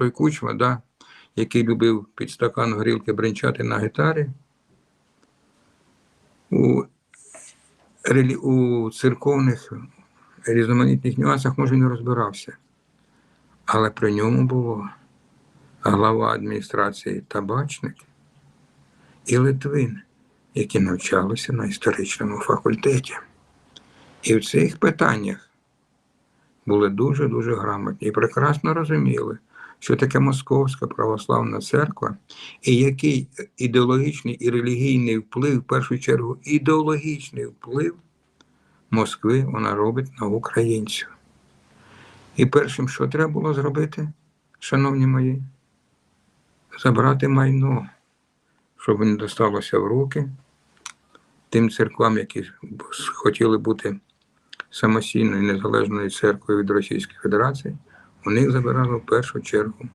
той кучма, да, який любив під стакан горілки бренчати на гітарі, у, релі... у церковних різноманітних нюансах, може, не розбирався. Але при ньому було глава адміністрації табачник і Литвин, які навчалися на історичному факультеті. І в цих питаннях були дуже-дуже грамотні і прекрасно розуміли, що таке Московська православна церква і який ідеологічний і релігійний вплив, в першу чергу, ідеологічний вплив Москви вона робить на українців. І першим, що треба було зробити, шановні мої, забрати майно, щоб не досталося в руки тим церквам, які хотіли бути самостійною незалежною церквою від Російської Федерації, у них забирали в першу чергу